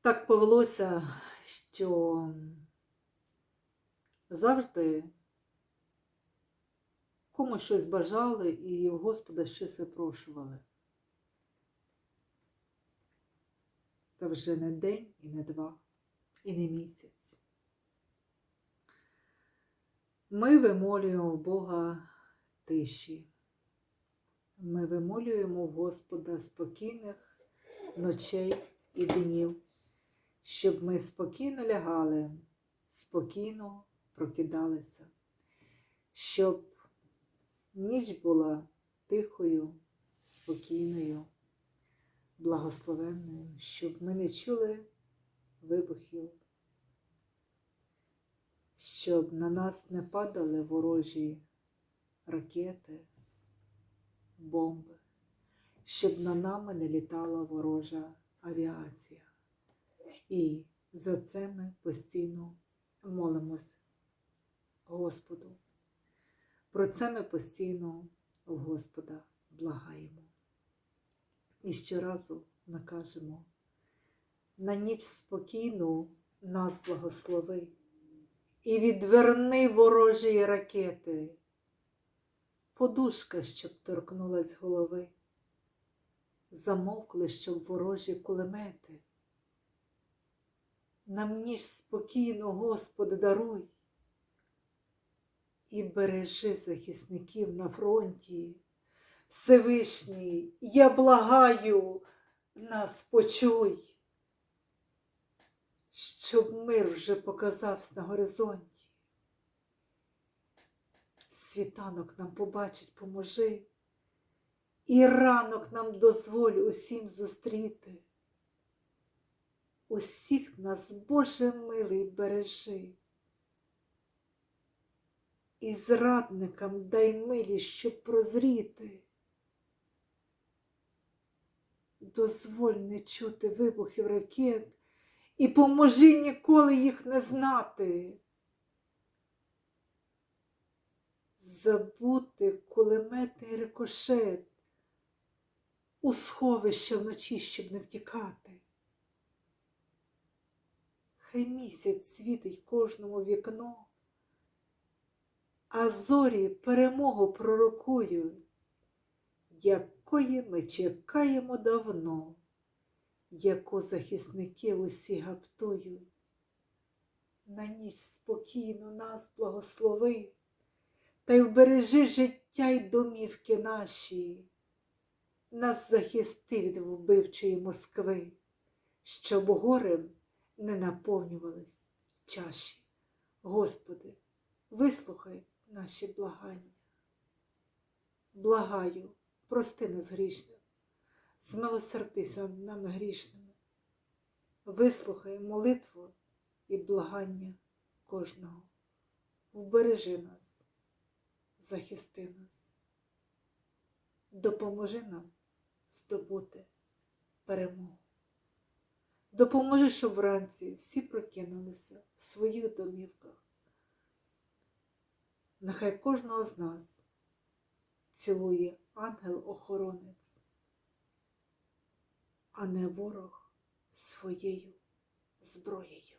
Так повелося, що завжди комусь щось бажали і в Господа щось випрошували. Та вже не день і не два, і не місяць. Ми вимолюємо в Бога тиші. Ми вимолюємо в Господа спокійних ночей і днів, щоб ми спокійно лягали, спокійно прокидалися, щоб ніч була тихою, спокійною, благословенною, щоб ми не чули вибухів, щоб на нас не падали ворожі ракети, бомби, щоб на нами не літала ворожа авіація. І за це ми постійно молимось Господу. Про це ми постійно у Господа благаємо. І щоразу ми кажемо, на ніч спокійну нас благослови і відверни ворожі ракети, подушка, щоб торкнулась голови, замовкли, щоб ворожі кулемети. Нам ніж спокійно, Господи, даруй і бережи захисників на фронті. Всевишній, я благаю, нас почуй, щоб мир вже показався на горизонті. Світанок нам побачить, поможи, і ранок нам дозволь усім зустріти. Усіх нас, Боже милий, бережи. І зрадникам дай милість, щоб прозріти. Дозволь не чути вибухів ракет і поможи ніколи їх не знати. Забути кулеметний рикошет у сховище вночі, щоб не втікати. Хай місяць світить кожному вікно, а зорі перемогу пророкують, якої ми чекаємо давно, яку захисники усі гаптують. На ніч спокійно нас благослови, та й вбережи життя й домівки наші, нас захисти від вбивчої Москви, щоб горем не наповнювались чаші. Господи, вислухай наші благання. Благаю, прости нас грішним, змилосердися над нами грішними. Вислухай молитву і благання кожного. Вбережи нас, захисти нас, допоможи нам здобути перемогу. Допоможи, щоб вранці всі прокинулися в своїх домівках. Нехай кожного з нас цілує ангел-охоронець, а не ворог своєю зброєю.